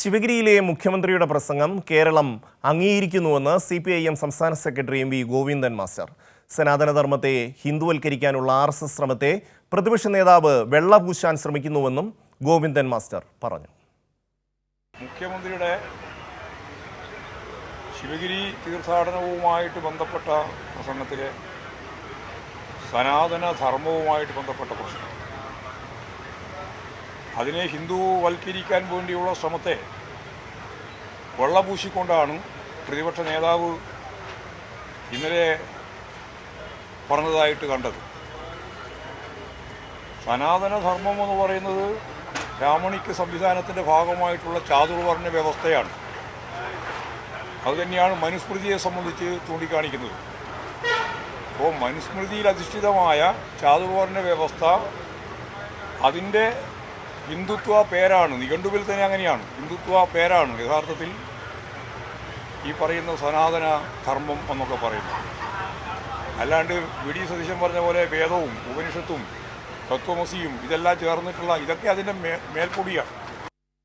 ശിവഗിരിയിലെ മുഖ്യമന്ത്രിയുടെ പ്രസംഗം കേരളം അംഗീകരിക്കുന്നുവെന്ന് സി പി ഐ എം സംസ്ഥാന secretary M V Govindan master. സനാതനധർമ്മത്തെ ഹിന്ദുവൽക്കരിക്കാനുള്ള ആർ എസ് എസ് ശ്രമത്തെ പ്രതിപക്ഷ നേതാവ് വെള്ളപൂശാൻ ശ്രമിക്കുന്നുവെന്നും ഗോവിന്ദൻ മാസ്റ്റർ പറഞ്ഞു. മുഖ്യമന്ത്രിയുടെ ശിവഗിരി തീർത്ഥാടനവുമായിട്ട് ബന്ധപ്പെട്ട പ്രസംഗത്തിലെ സനാതന ധർമ്മവുമായിട്ട് ബന്ധപ്പെട്ട പ്രശ്നം. അതിനെ ഹിന്ദുവൽക്കരിക്കാൻ വേണ്ടിയുള്ള ശ്രമത്തെ വെള്ളപൂശിക്കൊണ്ടാണ് പ്രതിപക്ഷ നേതാവ് ഇന്നലെ പറഞ്ഞതായിട്ട് കണ്ടത്. സനാതന ധർമ്മം എന്ന് പറയുന്നത് രാമണിക്ക് സംവിധാനത്തിന്റെ ഭാഗമായിട്ടുള്ള ചാതുർവർണ വ്യവസ്ഥയാണ്. അതുതന്നെയാണ് മനുസ്മൃതിയെ സംബന്ധിച്ച് ചൂണ്ടിക്കാണിക്കുന്നത്. അപ്പോൾ മനുസ്മൃതിയിൽ അധിഷ്ഠിതമായ ചാതുർവർണ വ്യവസ്ഥ അതിന്റെ ഹിന്ദുത്വ പേരാണ്. നിഘണ്ടുവിൽ തന്നെ അങ്ങനെയാണ്. ഹിന്ദുത്വ പേരാണ് യഥാർത്ഥത്തിൽ ഈ പറയുന്ന സനാതന ധർമ്മം എന്നൊക്കെ പറയുന്നത്. അല്ലാണ്ട് വി. ഡി. സതീശൻ പറഞ്ഞ പോലെ വേദവും ഉപനിഷത്തും തത്വമസിയും ഇതെല്ലാം ചേർന്നിട്ടുള്ള ഇതൊക്കെ അതിന്റെ മേ മേൽപ്പൊടിയാണ്.